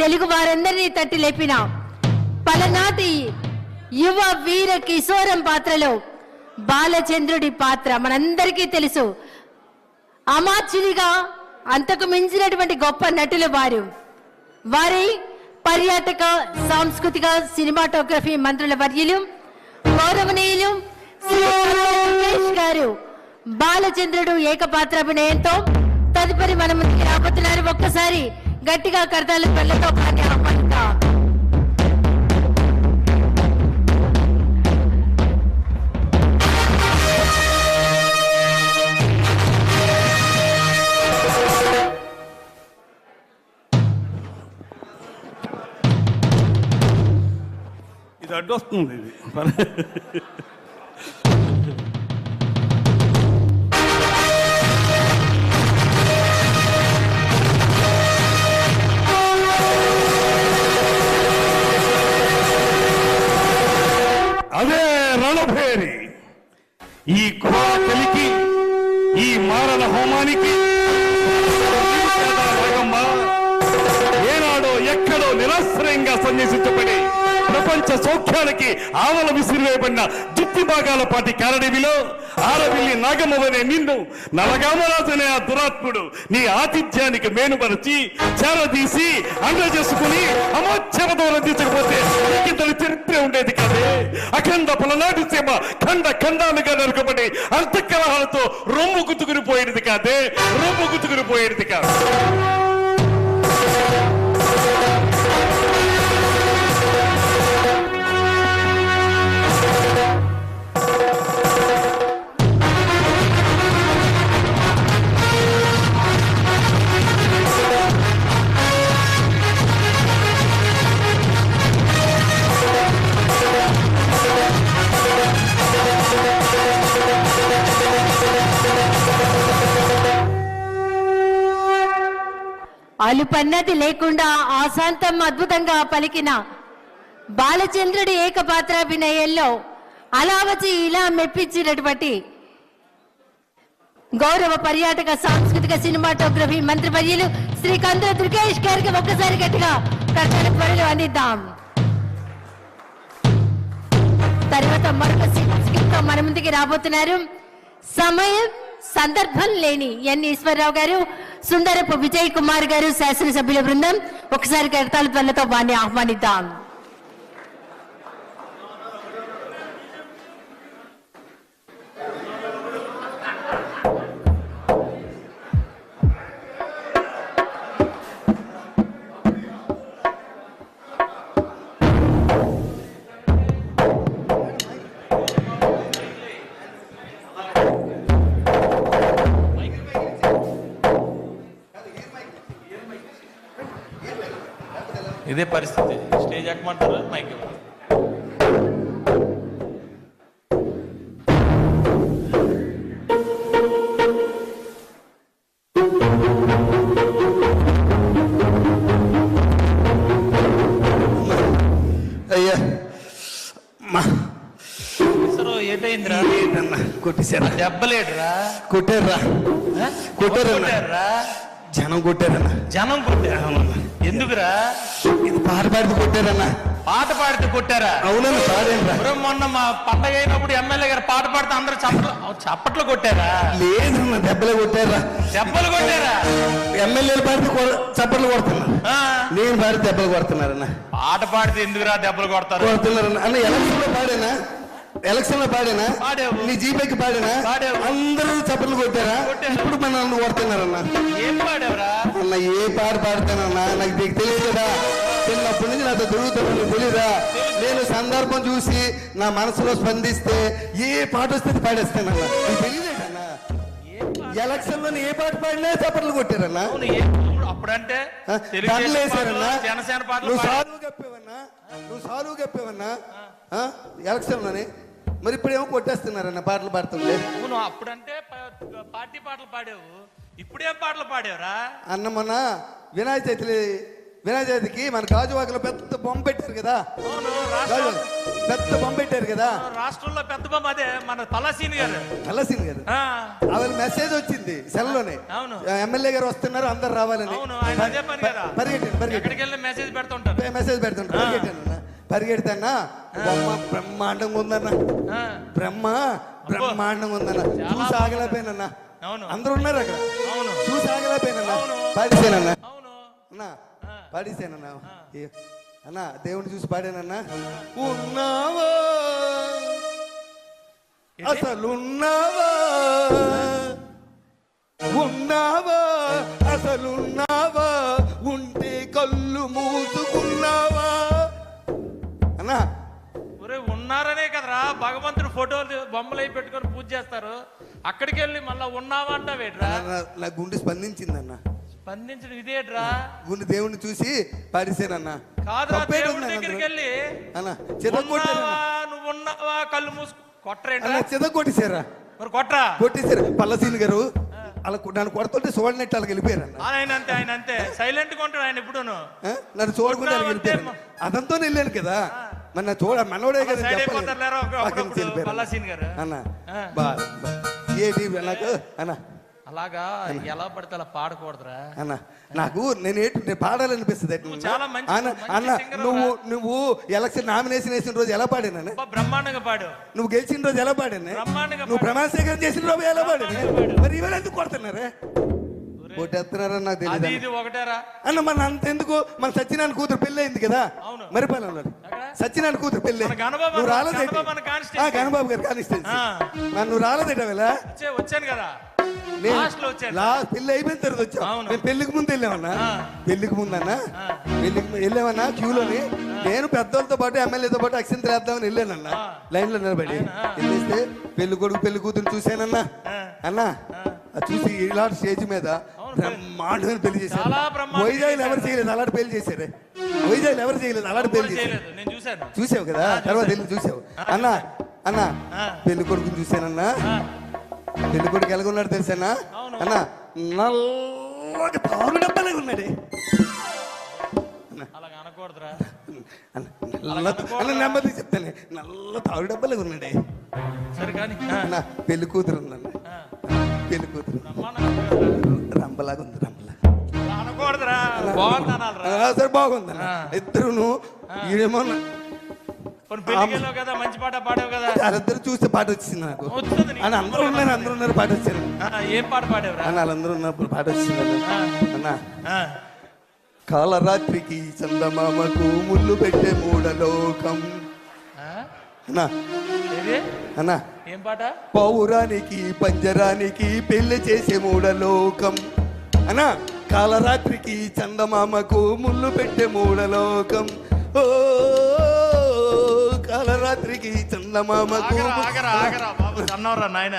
తెలుగు వారందరినీ తట్టి లేపిన. పలనాటి యువ వీర కిశోరం పాత్రలో బాలచంద్రుడి పాత్ర మనందరికీ తెలుసు. అమాత్యునిగా అంతకు మించినటువంటి గొప్ప నటులు వారు. వారి పర్యాటక సాంస్కృతిక సినిమాటోగ్రఫీ మంత్రుల వర్యులు గౌరవనీయులు శ్రీ గారు. బాలచంద్రుడు ఏకపాత్రాభినయంతో తదుపరి మన ముందుకు రాబోతున్నారు. ఒక్కసారి గట్టిగా కర్తాల పిల్లతో పాటి అమ్మంతా ఇది అడ్డొస్తుంది ఇది. ఈ ఘోర కలికి ఈ మారణ హోమానికి ఏనాడో ఎక్కడో నిరాశ్రయంగా సన్యసించబడి ప్రపంచ సౌఖ్యానికి ఆవల విసిరివేయబడిన దుప్పి భాగాల పాటి కారడివిలో ఆరవిల్లి నాగమవనే నిన్ను నలగామరాజనే ఆ దురాత్ముడు నీ ఆతిథ్యానికి మేనుపరిచి చేరదీసి అండ చేసుకుని దూరం తీసుకపోతే ఇంతటి చరిత్ర ఉండేది కాదే. అఖండ పలనాటి సీమ ఖండ ఖండాలుగా నరకబడి అంతఃకలహాలతో రొమ్ము గుతుకుని పోయేది కాదే. రొమ్ము గుతుకుని పోయేది కాదు. పలుపన్నది లేకుండా ఆశాంతం అద్భుతంగా పలికిన బాలచంద్రుడి ఏకపాత్రాభినయంలో అలా వచ్చి ఇలా మెప్పించినటువంటి గౌరవ పర్యాటక సాంస్కృతిక సినిమాటోగ్రఫీ మంత్రివర్యులు శ్రీ కందుల దుర్గేష్ గారికి ఒక్కసారి గట్టిగా కర్తల త్వరలు అందిద్దాం. తర్వాత మరొక స్కిట్ మన ముందుకి రాబోతున్నారు. సమయం సందర్భం లేని ఎన్ ఈశ్వరరావు గారు సుందరపు విజయ్ కుమార్ గారు శాసనసభ్యుల బృందం. ఒకసారి కర్తాల త్వరలతో వారిని ఆహ్వానిద్దాం. ఇదే పరిస్థితి. స్టేజ్ ఎక్కమంటారు? మైక్ ఇవ్వండి. కొట్టేశారా? దెబ్బలేడురా. కొట్టారా? ఆ? జనం కొట్టారన్నా. జనం కొట్టారు ఎందుకురా? ఇది పాట పాడితే కొట్టారన్నా. పాట పాడితే కొట్టారా? అవునన్నా ఎవరో మొన్న మా పండగ అయినప్పుడు ఎమ్మెల్యే గారు పాట పాడితే అందరూ చప్పట్లు చప్పట్లు కొట్టారా? లేదన్నా దెబ్బలే కొట్టారా? దెబ్బలు కొట్టారా? ఎమ్మెల్యేలు పాడితే చప్పట్లు కొడుతున్నారు? నేను పాడితే దెబ్బలు కొడుతున్నారన్నా. పాట పాడితే ఎందుకురా దెబ్బలు కొడతారు? కొడుతున్నారన్నా. అన్న ఎలక్షన్లో పాడేనా? ఎలక్షన్లో పాడేనా. నీ జీపేకి పాడేనా. అందరూ చప్పట్లు కొట్టారా. ఇప్పుడు మన నన్ను కొడుతున్నారన్నా. ఏం పాడావురా? అన్న ఏ పాట పాడతానన్నా? నాకు నీకు కదా. చిన్నప్పటి నుంచి నాతో తిరుగుతాను నీకు తెలీదా? నేను సందర్భం చూసి నా మనసులో స్పందిస్తే ఏ పాట వస్తే పాడేస్తానన్నా. నీకు తెలియదేటన్నా ఎలక్షన్లో ఏ పాట పాడినా చప్పట్లు కొట్టారన్నా. అప్పుడంటే జనసేన పాటలు నువ్వు పాడారు. సాధువు కప్పేవన్నా నువ్వు సాధువు కప్పేవన్నా ఆ? ఎలక్షన్లోనే మరి ఇప్పుడు ఏమో కొట్టేస్తున్నారన్న పాటలు పాడుతుంటే. అవును అప్పుడంటే ప- పార్టీ పాటలు పాడావు. ఇప్పుడేం పాటలు పాడావురా? అన్న మొన్న వినాయక చవితి వినాయక చవితికి మన గాజువాకలో పెద్ద బొమ్మ పెట్టారు కదా. అవును గాజువాక రాష్ట్రం పెద్ద బొమ్మ పెట్టారు కదా. రాష్ట్రంలో పెద్ద బొమ్మ అదే మన తలసీని గారు. కలసింది కదా. ఆ, ఆవిడ మెసేజ్ వచ్చింది సెల్లోనే. అవును. ఎమ్మెల్యే గారు వస్తున్నారు అందరు రావాలని. అవును ఆయన అదే పని కదా. పరిగెట్టాను పరిగెట్టాను ఎక్కడికి వెళ్ళి మెసేజ్ పెడుతుంటారు మెసేజ్ పెడుతుంటా పరిగెట్టాను అన్న. పరిగెడతానా? బొమ్మ బ్రహ్మాండంగా ఉందన్న. బ్రహ్మ బ్రహ్మాండంగా ఉందన్న. చూసి ఆగలేకపోయినన్నా. అవును. అందరూ ఉన్నారు అక్కడ అవును. చూసి ఆగలేకపోయినన్నా. అవును. పాడిసేనన్నా. అన్నా పాడిసేనన్నా. అన్నా దేవుని చూసి పాడానన్నా. ఉన్నావా? అసలున్నావా? ఉన్నావా? అసలున్నావా ఉంటే ఉన్నారనే కదరా. భగవంతుడు ఫోటోలు బొమ్మలు అయి పెట్టుకొని పూజ చేస్తారు. అక్కడికి వెళ్ళి మళ్ళా ఉన్నావా అంటావేట్రా నా- గుండె స్పందించిందన్న. స్పందించడం ఇదేట్రా? గుండె దేవుని చూసి పాడిసానన్నా కాదురా దేవుడి దగ్గరికి. వెళ్ళి అన్న ఉన్నావా నువ్వు ఉన్నావా కళ్ళు మూసు కొట్టరేంట్రా? అన్న చితగొట్టేశారా మరి కొట్రా కొట్టేశారు. పల్లసీని గారు అలా నన్ను కొడుతుంటే చూడనట్టు అలాగ వెళ్ళిపోయారన్న. ఆయన అంతే ఆయన అంతే. సైలెంట్గా ఉంటాడు ఆయన ఎప్పుడూను ఆ? నన్ను చూడకుండా వెళ్ళిపోయారు అదంతా వెళ్ళాను కదా. మన చూడ మనోడే కదా అన్న. బా నాకు అన్న. అలాగా? ఎలా పడితే అలా పాడకూడదురా? అన్న నాకు నేను ఏంటి నేను పాడాలనిపిస్తుంది నువ్వు చాలా మంచి- అన్న నువ్వు నువ్వు ఎలక్షన్ నామినేషన్ వేసిన రోజు ఎలా పాడాను బ్రహ్మాండంగా పాడు. నువ్వు గెలిచిన రోజు ఎలా పాడాను? నువ్వు ప్రమాణ స్వీకారం చేసిన రోజు ఎలా పాడాను. మరి ఇవాళ ఎందుకు కొడుతున్నారే? కొట్టేస్తున్నారని నాకు తెలియదు ఒకటేరా? అన్న మన అంతెందుకు మన సత్యనారాయణ కూతురు పెళ్ళి అయింది కదా. మరిపాలెంలో ఎక్కడ? సత్యనారాయణ కూతురు పెళ్ళి. నువ్వు రాలేదేంటి? గణబాబు గారు కానిస్టెన్సీ నువ్వు రాలేదేట వేళ వచ్చే వచ్చాను కదా. లాస్ట్ పెళ్ళి అయిపోయిన తర్వాత వచ్చాం. మేము పెళ్ళికి ముందు వెళ్ళామన్నా. పెళ్ళికి ముందన్నా? ఆ. పెళ్ళికి ము- వెళ్ళామన్నా? క్యూలోని? నేను పెద్దోళ్ళతో పాటు ఎమ్మెల్యేతో పాటు అక్షంతలు వేద్దామని వెళ్ళానన్నా. ఆ. లైన్లో నిలబడి. వెళ్ళేస్తే పెళ్ళి కొడుకు పెళ్ళి కూతురు చూశానన్నా. అన్నా చూసి ఇలాంటి స్టేజ్ మీద బ్రహ్మాండమైన పెళ్ళి చేశారు. వైజాగ్ ఎవరు. చేయలేదు? అలాంటి పెళ్ళి చేశారు. వైజాగ్ ఎవరు చేయలేదు? అలాంటి పెళ్ళి చేశారు. చూసావు కదా? తర్వాత. వెళ్ళి చూసావు. అన్నా అన్నా. పెళ్ళి కొడుకుని చూశానన్నా? పెళ్ళి కొడుకు ఎలాగున్నాడు తెలుసానా. అన్నా నల్లగా తారు డబ్బాలే ఉన్నాడే. నల్ల నెమ్మది చెప్తానే. నల్ల తారు డబ్బాలే ఉన్నాడే. సరే కానీ పెళ్ళి కూతురు ఉందన్న. పెళ్ళి కూతురు. ఉంది అనకూడదురా బాగుంది. ఇద్దరును ఈడేమో కదా మంచి పాట పాడావు కదా. వాళ్ళిద్దరు చూస్తే పాట వచ్చింది నాకు. అని అందరూ ఉన్నారు అందరూ ఉన్నారు పాట వచ్చింది. ఏం పాట అన్న వాళ్ళందరూ ఉన్నప్పుడు పాట వచ్చింది అన్న. కాలరాత్రికి చందమామకు ముళ్ళు పెట్టే మూడలోకం? అన్నా. ఏది? అన్నా. ఏం పాట? పౌరానికి పంజరానికి పెళ్ళి చేసే మూడలోకం అన్నా? కాలరాత్రికి చందమామకు ముళ్ళు పెట్టే మూడలోకం ఓ కాలరాత్రికి చందమామకు అన్నవరా నాయన.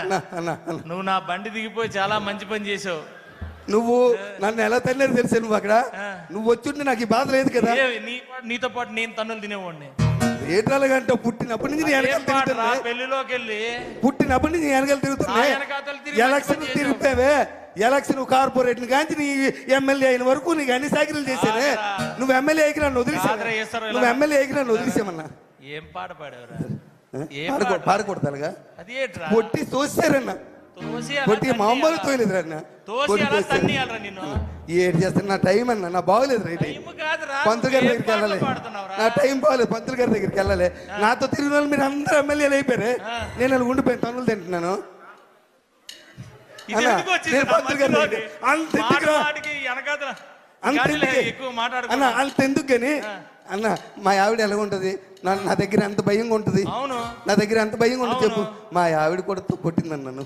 నువ్వు నా బండి దిగిపోయి చాలా మంచి పని చేసావు నువ్వు నన్ను ఎలా తల్లేదు తెలుసా నువ్వు అక్కడ. నువ్వు వచ్చుంటే నాకు ఈ బాధ లేదు కదా. నీతో పాటు నేను తన్నులు తినేవాడిని. ఏటాలుగంటే పుట్టినప్పటి నుంచి నేను వెనకాల పెళ్ళిలోకి వెళ్ళి పుట్టినప్పటి నుంచి నేను వెనకాల తిరుగుతున్నా ఎలక్షన్ తిరిగిపోయావే. ఎలక్షన్ కార్పొరేట్ కాంచి నీ ఎమ్మెల్యే అయిన వరకు నీకు అన్ని సైకిల్ చేశానే. నువ్వు ఎమ్మెల్యే ఎగిరి నన్ను వదిలేసావు. నువ్వు ఎమ్మెల్యే ఎగిరి నన్ను వదిలేసామన్నా ఏం పాట పాడావురా? ఆ? ఏం పాడకూ- పాట? పాడకూడదాలుగా అది ఏంట్రా? పొట్టి తోసారన్న తన్నియాలా? మామూలు తోయలేదు అన్న తోసి పొట్టి అలా తోసేరు. తన్నియాలరా నిన్ను. ఏడు చేస్తాను నా టైం అన్న నా బాగోలేదు రైట్ పంతులు గారి దగ్గరికి వెళ్ళాలి? నా టైం బాగలేదు పంతులు గారి దగ్గరికి వెళ్ళాలి. నాతో తిరిగిన వాళ్ళు మీరు అందరూ ఎమ్మెల్యేలు అయిపోయారు. నేను అలా ఉండిపోయాను తనులు తింటున్నాను. ఇది అన్నా, నేను పంతులు గారి అంత అంత ఎందుకు? కానీ మా ఆవిడ ఎలా ఉంటది? నా దగ్గర ఎంత భయంగా ఉంటది? నా దగ్గర ఎంత భయంగా ఉంటుంది చెప్పు. మా ఆవిడ కూడా కొట్టిందన్న నన్ను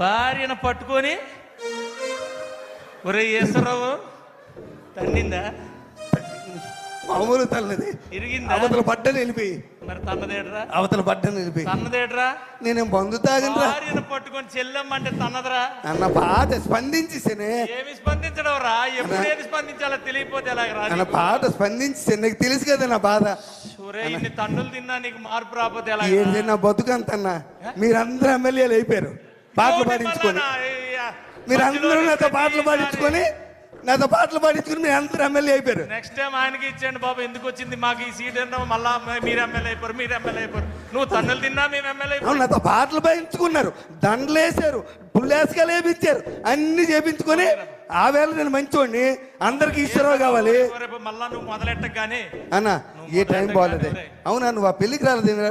భార్యను పట్టుకొని ఒరే ఈశ్వరరావు తన్నిందా? మామూలు తల్లది. ఇరిగిందా? అవతల పడ్డని వెళ్ళిపి మరి తన్నదేట్రా అవతల పడ్డని వెళ్ళిపి తన్నదేట్రా నేను బంధు తాగనరా భార్యను పట్టుకొని చెల్లెమ్మంటే తన్నదరా? అన్న పాట స్పందించేసానే. ఏమి స్పందించడం రా? ఎప్పుడు ఏది స్పందించాలో తెలియపోతే ఎలాగరా అన్న పాట స్పందించేసాను. నీకు తెలుసు కదా నా బాధ. ఒరే ఇన్ని తన్నులు తిన్నా నీకు మార్పు రాకపోతే ఎలా నా బతుకంతన్నా మీరందరూ ఎమ్మెల్యేలు అయిపోయారు. పాటలు పాడించుకొని. మీరందరూ నాతో పాటలు పాడించుకొని నాతో పాటలు పాడించుకొని మీరు అందరూ ఎమ్మెల్యే అయిపోయారు. నెక్స్ట్ టైం ఆయనకి ఇచ్చేయండి బాబు ఎందుకు వచ్చింది? మాకు ఈ సీట్ ఎన్నో మళ్ళా మీరు ఎమ్మెల్యే అయిపోరు మీరు ఎమ్మెల్యే అయిపోరు. నువ్వు తన్నులు తిన్నా మేము ఎమ్మెల్యే అవును నాతో పాటలు పాడించుకున్నారు దండలేసారు పుల్లేసుగా లేపించారు అన్ని చేపించుకొని ఆ వేళ నేను మంచోడిని. అందరికి ఈశ్వరరావు కావాలి. రేపు మళ్ళా నువ్వు మొదలెట్టకు కానీ అన్న ఏ టైం బాగోలేదే. అవునా నువ్వు ఆ పెళ్ళికి రాలేదు పెళ్ళికి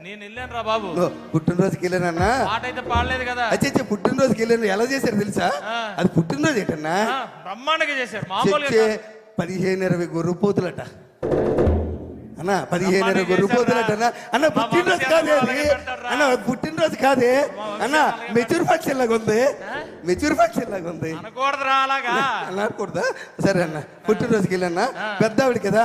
నేను వెళ్ళాను రా బాబు. పుట్టినరోజుకి వెళ్ళానన్నా పాట అయితే పాడలేదు కదా. అచ్చే పుట్టినరోజుకి వెళ్ళాను. ఎలా చేశారు తెలుసా. అది పుట్టినరోజు ఏంటన్నా? బ్రహ్మాండంగా చేశారు. మామూలుగా. పదిహేను ఇరవై గొర్రె పోతులట. అన్న పదిహేను ఇరవై గొర్రె పోతులట? అన్న మా పుట్టినరోజు కాదే అన్న అది? అన్న పుట్టినరోజు కాదే. అన్న మెచ్యూర్ ఫంక్షన్ లాగా ఉంది మెచ్యూర్ ఫంక్షన్ లాగా ఉంది అనకూడదా? సరే అన్న పుట్టినరోజుకి వెళ్ళన్నా ఆ. పెద్ద ఆవిడ కదా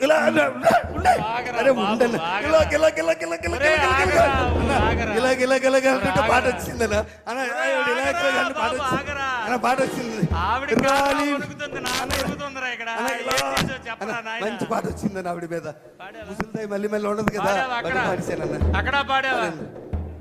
ఇలా అరే. ఇలా, ఇలా, ఇలా, ఇలా, ఇలా, ఇలా, ఇలా. ఇలా, ఇలా, అంటుంటే పాట ఇలా, అంటే వచ్చింది. పాట వచ్చింది ఆవిడ రాలి. మంచి పాట మీద? ముసలిదాయి మళ్ళీ మళ్ళీ ఉండదు కదా. అక్కడ? పాడావా?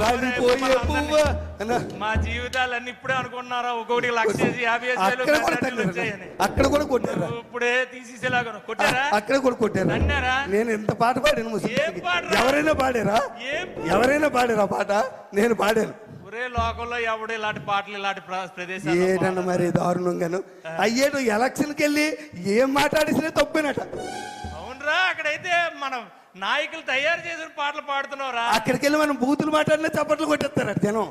రాలిపోయే పువ్వా? మా జీవితాలన్నీ ఇప్పుడే ఒక్కొక్కటి లక్ష యాభై అక్కడ కూడా అక్కడ కొట్టారా? ఇప్పుడే తీసేసేలాగా కొట్టారా? అక్కడ కూడా కొట్టారా? అన్నారా? నేను ఎంత పాట పాడాను ముసలి ఏం పాడరా? ఎవరైనా పాడారా? ఏం ఎవరైనా పాడారా పాట? నేను పాడాను. ఒరే లోకంలో ఎవడు ఇలాంటి పాటలు ఇలాంటి ప్ర- ఏటన్న మరి దారుణంగాను. అయ్యేటు ఎలక్షన్కి వెళ్ళి ఏం మాట్లాడేసినా తప్పేనట. అవునరా అక్కడైతే మనం నాయకులు తయారు చేసిన పాటలు పాడుతున్నావురా. అక్కడికి వెళ్ళి మనం బూతులు మాట్లాడినా చప్పట్లు కొట్టేస్తారట జనం.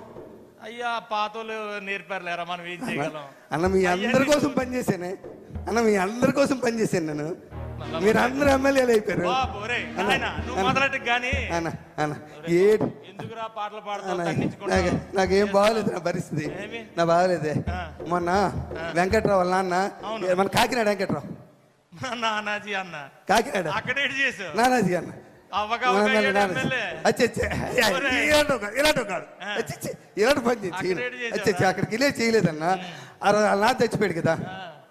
అయ్యా పాతోళ్ళు నేర్పారు లేరా మనం ఏం చేయగలం? అన్న మీ అందరి కోసం పనిచేసానే అన్న మీ అందరి కోసం పనిచేశాను నేను. మీరు అందరు ఎమ్మెల్యేలు అయిపోయారు. నాకు బాగాలేదు నా పరిస్థితి? నా బాగాలేదే. మొన్న వెంకట్రావు వాళ్ళ నాన్న. మన కాకినాడ వెంకట్రావు. నానాజీ అన్న. కాకినాడ అక్కడ చేసావు? నానాజీ అన్న. ఇలాంటి కాదు. ఇలాంటి పని అక్కడికి వెళ్ళే చేయలేదన్న. అలా చచ్చిపోయాడు కదా.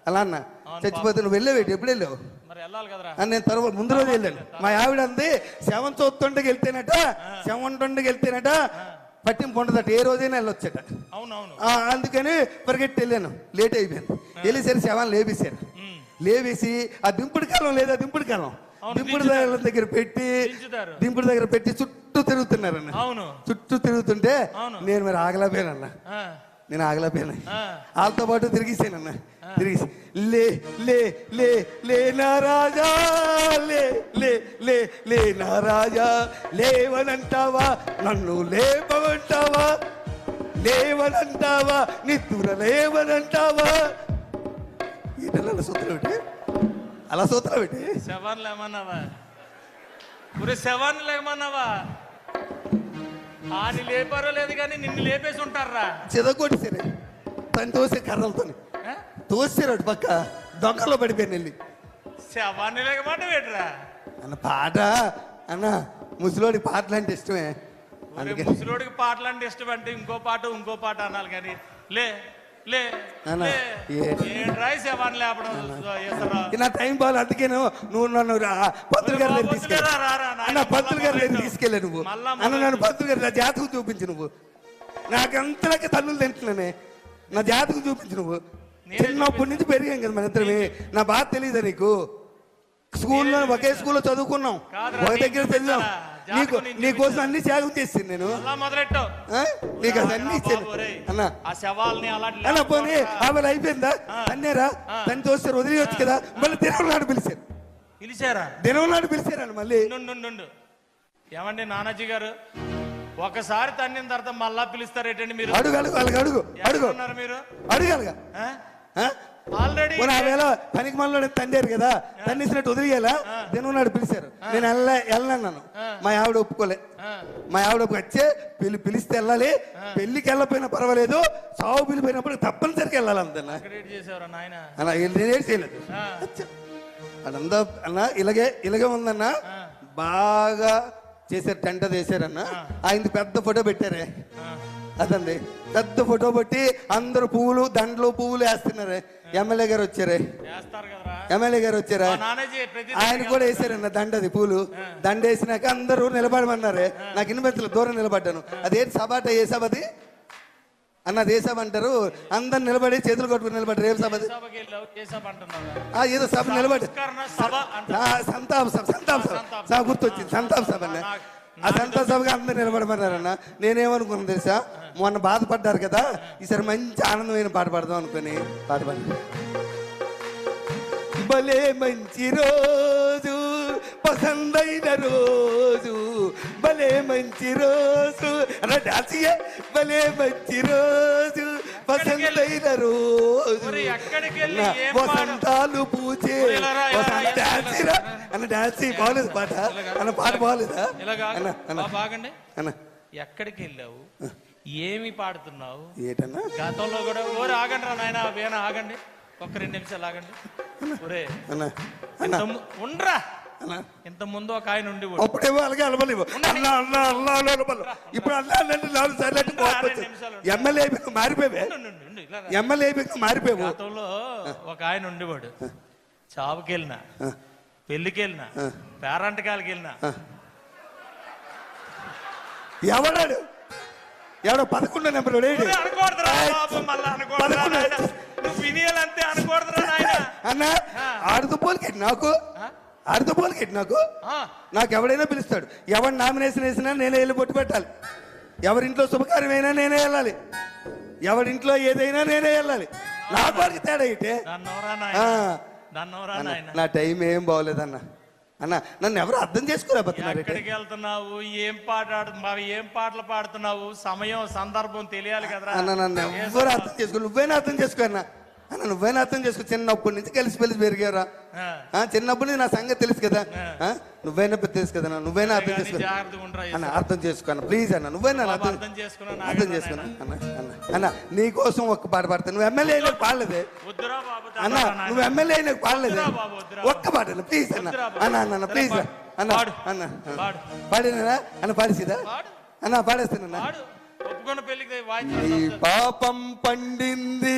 అలా అన్న. చచ్చిపోతే నువ్వు వెళ్ళేవేటి ఎప్పుడు వెళ్ళావు? నేను తర్వాత ముందు రోజు వెళ్ళాను. మా ఆవిడ అంది శవం చూస్తుండకి వెళ్తేనట శవం ఉండకి వెళ్తేనట పట్టింపు ఉండదట. ఏ రోజైనా వెళ్ళొచ్చట. అవునవును. అందుకని పరిగెట్టి వెళ్ళాను. లేట్ అయిపోయాను వెళ్ళేసరి శవాన్ని లేపేశారు. లేవేసి ఆ దింపుడు కాలం లేదా దింపుడు కాలం. దింపుడు. దగ్గర దగ్గర పెట్టి. దింపుడు దగ్గర పెట్టి చుట్టూ తిరుగుతున్నారన్న. అవును. చుట్టూ తిరుగుతుంటే. నేను మరి ఆగలేకపోయానన్న. ఆ, నేను ఆగలేకపోయాను. ఆ. వాళ్ళతో పాటు తిరిగిసానన్న. తిరిగి లే లే లే లే నా రాజా లే లే లే లే నా రాజా లేవనంటావా? నన్ను లేపమంటావా? లేవనంటావా? నిద్దుర లేవనంటావా? అలా సూత్రం పెట్టి అలా సూత్రం పెట్టి శవాన్ని లేమన్నావా? ఒరే శవాన్ని లేమన్నావా? ఆని లేపారో లేదు కానీ నిన్ను లేపేసి ఉంటారా చెదగొట్టేసారు తను తోసే కర్రలతో తోసారు పక్క. దొంగలో పడిపోయాను వెళ్ళి శవాన్ని లేకమాట వేట్రా అన్న పాట. అన్న ముసలోడి పాటలు అంటే ఇష్టమే ముసలోడికి పాటలు అంటే ఇష్టం అంటే ఇంకో పాట ఇంకో పాట అనాలి కానీ. లే నా టైం బాగా అందుకే నువ్వు నన్ను పంతులు గారి తీసుకెళ్ళి పంతులు గారి తీసుకెళ్ళా నువ్వు. అన్న నన్ను గారి నా జాతకు చూపించు నువ్వు. నాకంతలకి తల్లులు తింటున్నానే. నా జాతకు చూపించు నువ్వు. నేనే చిన్నప్పటి నుంచి పెరిగాం కదా మన ఇద్దరమే. నా బాధ తెలియదా నీకు? స్కూల్లో ఒకే స్కూల్లో చదువుకున్నాం. ఒక దగ్గర తెలిసాం? నీకు నీకోసం అన్ని త్యాగం చేస్తాను నేను. మొదలెట్టావు? నీకు అదన్నీ ఇచ్చాను అన్న. ఆ శవాల్ని అన్న పోనీ ఆమె అయిపోయిందా తన్నేరా తన్ని తోస్తారు వదిలేయచ్చు కదా. మళ్ళీ దినం నాడు పిలిచారు. పిలిచారా? దినం నాడు పిలిచారన్న మళ్ళీ. ఏమండి నానాజీ గారు? ఒకసారి తన్నిన తర్వాత మళ్ళా పిలుస్తారేటండి మీరు? అడుగు అడుగు అడుగు అడుగు. మీరు? అడుగలగా ఆల్రెడీ పోనీ ఆవేళ పనికి మనలో తండారు కదా తన్నేసినట్టు వదిలేయాలా? దినం నాడు పిలిచారు. నేను వెళ్ళ వెళ్ళన్నాను మా ఆవిడ ఒప్పుకోలే. మా ఆవిడ వచ్చే పిలి పిలిస్తే వెళ్ళాలి. పెళ్ళికి వెళ్ళకపోయినా పర్వాలేదు. సాగు పిలిపోయినప్పుడు తప్పనిసరిగా వెళ్ళాలి నాయన? అలా నేనేం చేయలేదు. అదంతా అన్న ఇలాగే ఇలాగే ఉందన్న. బాగా చేశారు టెంట చేశారన్న ఆయనది పెద్ద ఫోటో పెట్టారే. అదండి. పెద్ద ఫోటో పెట్టి అందరు పువ్వులు దండలు పువ్వులు వేస్తున్నారే. ఎమ్మెల్యే గారు వచ్చారే? ఎమ్మెల్యే గారు వచ్చారా? ఆయన కూడా వేసారన్న దండది పూలు. దండ వేసినాక అందరూ నిలబడమన్నారే. నాకు ఇన్వెంతలు దూరం నిలబడ్డాను. అదేంటి సభ ఏ సభ అది అన్నది ఏ సభ అంటారు? అందరు నిలబడి చేతులు కొట్టుకుని నిలబడ్డారు. ఏం సభ అది సభకి వెళ్ళావు? ఏ సభ అంటున్నావు? ఆ, ఏదో సభ నిలబడి సంతాప సభ సంతాప సభ. గుర్తొచ్చింది. సంతాప సభ అన్న. ఆ సంతాప అందరు నిలబడమన్నారన్న. నేనేమనుకున్నాను తెలుసా? మొన్న బాధపడ్డారు కదా ఈసారి మంచి ఆనందమైన పాట పాడదాం అనుకుని పాట పాడి భలే మంచి రోజు పసందైన రోజు భలే మంచి రోజు. అన్న డాన్స్ భలే మంచి రోజు. పసందైన రోజు ఒరేయ్, ఎక్కడికి వెళ్ళి నా ఏం పాడు? వసంతాలు రా, వసంత డాన్స్. అన్న డాన్స్ బాగాలేదు పాట. అన్న పాట బాగాలేదా అన్న బాగండి అన్న. ఎక్కడికి వెళ్ళావు ఏమి పాడుతున్నావు? ఏటన్నా? గతంలో కూడా ఓరే ఆగండి రా నాయన వేణ ఆగండి. ఒక్క రెండు నిమిషాలు ఆగండి. ఒరే. ఉండ్రా. ఇంత ముందు ఒక ఆయన ఉండి అప్పుడేమో అలాగే అలవలేవు అన్న అన్న అన్న అన్న ఇప్పుడు అన్న అంటే నాలుగు సార్లు అంటే కోపం. ఎమ్మెల్యే అయిపోయి మారిపోయావే. ఎమ్మెల్యే అయిపోయి మారిపోయావు. గతంలో ఒక ఆయన ఉండేవాడు. చావుకి వెళ్ళినా పెళ్ళికి వెళ్ళినా పేరంటకాలకి వెళ్ళినా ఎవడాడు? ఎవడో పదకొండో నెంబర్ పదకొండు. నువ్వు వినియాలంతే అనకూడదురా నాయన. అన్న ఆడుతూ పోలికెట్టి నాకు. ఆడుతూ పోలికెట్టి నాకు? నాకు ఎవడైనా పిలుస్తాడు. ఎవరు నామినేషన్ వేసినా నేనే వెళ్ళి బొట్టు పెట్టాలి. ఎవరింట్లో శుభకార్యమైనా నేనే వెళ్ళాలి. ఎవరింట్లో ఏదైనా నేనే వెళ్ళాలి. నాకు వాడికి తేడా అయితే నా టైం ఏం బాగోలేదన్న అన్న. నన్ను ఎవరు అర్థం చేసుకోలేకపోతున్నారు ఎక్కడికి వెళ్తున్నావు ఏం పాట ఏం పాటలు పాడుతున్నావు? సమయం సందర్భం తెలియాలి కదరా. అన్న నన్ను ఎవ్వరు అర్థం చేసుకో నువ్వైనా అర్థం చేసుకో అన్న. నువ్వైనా అర్థం చేసుకో చిన్నప్పటి నుంచి కలిసి పెలిసి పెరిగారా చిన్నప్పటి నుంచి నా సంగతి తెలుసు కదా. ఆ, నువ్వేనా తెలుసు కదా అన్న, నువ్వేనా అర్థం చేసుకో. అన్న అర్థం చేసుకో అన్న ప్లీజ్ అన్న నువ్వేనా అర్థం అర్థం చేసుకున్నా అర్థం చేసుకున్నా. అన్న అన్న అన్న నీ కోసం ఒక్క పాట పాడతాను నువ్వు ఎమ్మెల్యే అయినా పాడలేదే. అన్న. నువ్వు ఎమ్మెల్యే అయినా పాడలేదే. ఒక్క పాట అన్న ప్లీజ్ అన్న. అన్న అన్న అన్న ప్లీజ్. అన్న. అన్న పాడు. పాడినా అన్న పాడిసిదా పాడు. అన్న పాడేస్తానన్న. వాడు ఒప్పుకున్న పెళ్ళికి నీ వాయించాలి పాపం పండింది.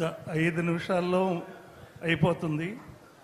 ఒక ఐదు నిమిషాల్లో అయిపోతుంది.